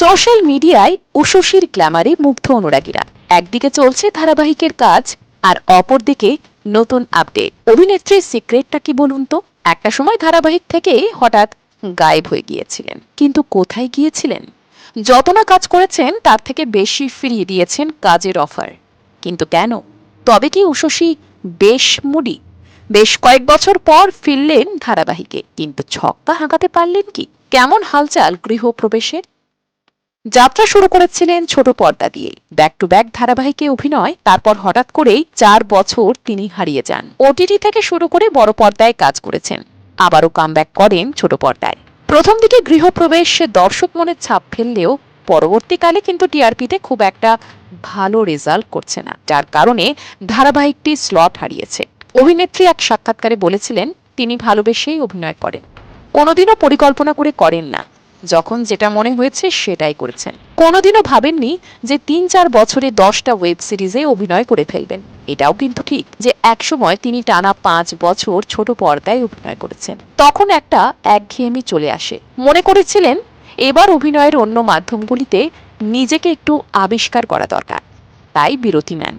Social মিডিয়ায় উশসীর গ্ল্যামারে মুগ্ধ অনুরাগীরা। একদিকে চলছে ধারাবাহিকের কাজ, আর অপরদিকে নতুন আপডেট। অভিনেত্রীর সিক্রেটটা কি বলুন তো? একটা সময় ধারাবাহিক থেকে হঠাৎ গায়েব হয়ে গিয়েছিলেন। কিন্তু কোথায় গিয়েছিলেন? যত না কাজ করেছেন, তার থেকে বেশি ফিরিয়ে দিয়েছেন কাজের অফার। কিন্তু কেন? তবে কি উশসী বেশ মুডি? বেশ কয়েক বছর পর ফিরলেন ধারাবাহিকে, কিন্তু ছক্কা হাঁকাতে পারলেন কি? কেমন হালচাল গৃহপ্রবেশের? যাত্রা শুরু করেছিলেন ছোট পর্দা দিয়ে ব্যাক টু ব্যাক ধারাবাহিকে অভিনয়, তারপর হঠাৎ করেই চার বছর তিনি হারিয়ে যান। ওটিটি থেকে শুরু করে বড় পর্দায় কাজ করেছেন। আবারও কামব্যাক করেন ছোট পর্দায়। প্রথম দিকে গৃহপ্রবেশ, দর্শক মনের ছাপ ফেললেও পরবর্তীকালে কিন্তু টিআরপিতে খুব একটা ভালো রেজাল্ট করছে না, যার কারণে ধারাবাহিকটি স্লট হারিয়েছে। অভিনেত্রী এক সাক্ষাৎকারে বলেছিলেন, তিনি ভালোবেসেই অভিনয় করেন। কোনোদিনও পরিকল্পনা করে করেন না। যখন যেটা মনে হয়েছে সেটাই করেছেন। কোনোদিনও ভাবেননি যে তিন চার বছরে দশটা ওয়েব সিরিজে অভিনয় করে ফেলবেন। এটাও কিন্তু ঠিক যে একসময় তিনি টানা পাঁচ বছর ছোট পর্দায় অভিনয় করেছেন। তখন একটা একঘেয়েমি চলে আসে। মনে করেছিলেন, এবার অভিনয়ের অন্য মাধ্যমগুলিতে নিজেকে একটু আবিষ্কার করা দরকার। তাই বিরতি নেন।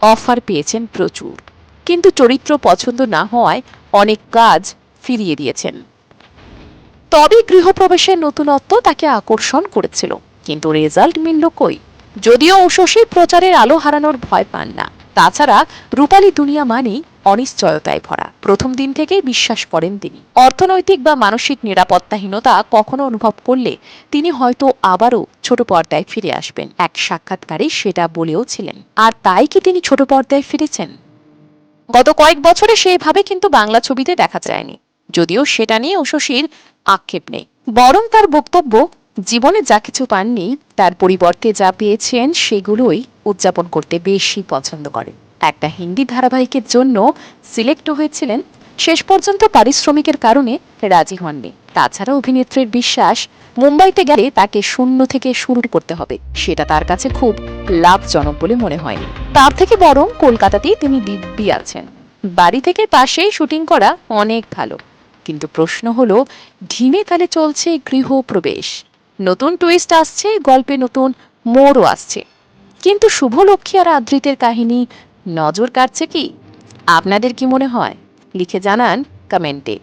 অফার পেয়েছেন প্রচুর। কিন্তু চরিত্র পছন্দ না হওয়ায় অনেক কাজ ফিরিয়ে দিয়েছেন। তবে গৃহপ্রবেশের নতুনত্ব তাকে আকর্ষণ করেছিল। কিন্তু রেজাল্ট মিলল কই? যদিও উশসী প্রচারের আলো হারানোর ভয় পান না। তাছাড়া রূপালী দুনিয়া মানেই অনিশ্চয়তায় ভরা। প্রথম দিন থেকেই বিশ্বাস করেন তিনি। অর্থনৈতিক বা মানসিক নিরাপত্তাহীনতা কখনো অনুভব করলে তিনি হয়তো আবারও ছোট পর্দায় ফিরে আসবেন। এক সাক্ষাৎকারে সেটা বলেও ছিলেন। আর তাই কি তিনি ছোট পর্দায় ফিরেছেন? গত কয়েক বছরে সেভাবে কিন্তু বাংলা ছবিতে দেখা যায়নি। যদিও সেটা নিয়ে উশসীর আক্ষেপ নেই। বরং তার বক্তব্য, জীবনে যা কিছু পাননি, তার পরিবর্তে যা পেয়েছেন, সেগুলোই উদযাপন করতে বেশি পছন্দ করেন। একটা হিন্দি ধারাবাহিকের জন্য সিলেক্ট হয়েছিলেন শেষ পর্যন্ত পারিশ্রমিকের কারণে রাজি হননি। তাছাড়া অভিনেত্রীর বিশ্বাস, মুম্বাইতে গেলে তাকে শূন্য থেকে শুরু করতে হবে। সেটা তার কাছে খুব লাভজনক বলে মনে হয়নি। তার থেকে বরং কলকাতাতেই তিনি দিব্যি আছেন। বাড়ি থেকে পাশেই শুটিং করা অনেক ভালো। কিন্তু প্রশ্ন হলো, ঢিমে তালে চলছে গৃহপ্রবেশ। নতুন টুইস্ট আসছে, গল্পে নতুন মোড়ও আসছে। কিন্তু শুভলক্ষ্মী আর আদৃতের কাহিনী নজর কাটছে কি? আপনাদের কি মনে হয়? লিখে জানান কমেন্টে।